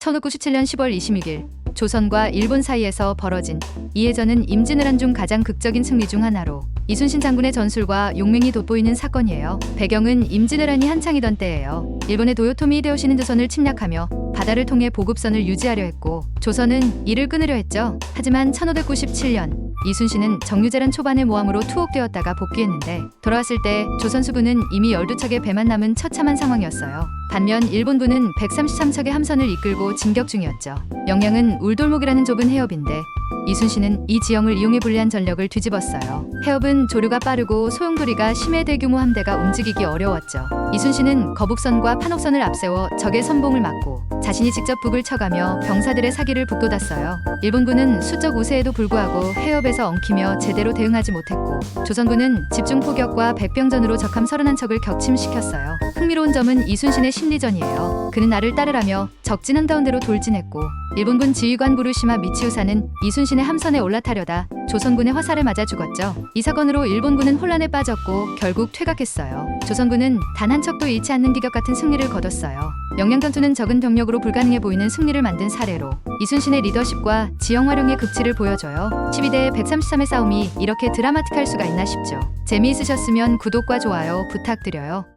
1597년 10월 26일 조선과 일본 사이에서 벌어진 이해전은 임진왜란 중 가장 극적인 승리 중 하나로 이순신 장군의 전술과 용맹이 돋보이는 사건이에요. 배경은 임진왜란이 한창이던 때예요. 일본의 도요토미 히데요시는 조선을 침략하며 바다를 통해 보급선을 유지하려 했고 조선은 이를 끊으려 했죠. 하지만 1597년 이순신은 정유재란 초반의 모함으로 투옥되었다가 복귀했는데 돌아왔을 때 조선 수군은 이미 12척의 배만 남은 처참한 상황이었어요. 반면 일본군은 133척의 함선을 이끌고 진격 중이었죠. 영양은 울돌목이라는 좁은 해협인데 이순신은 이 지형을 이용해 불리한 전력을 뒤집었어요. 해협은 조류가 빠르고 소용돌이가 심해 대규모 함대가 움직이기 어려웠죠. 이순신은 거북선과 판옥선을 앞세워 적의 선봉을 막고 자신이 직접 북을 쳐가며 병사들의 사기를 북돋았어요. 일본군은 수적 우세에도 불구하고 해협에서 엉키며 제대로 대응하지 못했고 조선군은 집중 포격과 백병전으로 적함 31척을 격침시켰어요. 흥미로운 점은 이순신의 심리전이에요. 그는 나를 따르라며 적진한 가운데로 돌진했고 일본군 지휘관 부르시마 미치우사는 이순신의 함선에 올라타려다 조선군의 화살을 맞아 죽었죠. 이 사건으로 일본군은 혼란에 빠졌고 결국 퇴각했어요. 조선군은 단 한 척도 잃지 않는 기적 같은 승리를 거뒀어요. 영양전투는 적은 병력으로 불가능해 보이는 승리를 만든 사례로 이순신의 리더십과 지형 활용의 극치를 보여줘요. 12대 133의 싸움이 이렇게 드라마틱할 수가 있나 싶죠. 재미있으셨으면 구독과 좋아요 부탁드려요.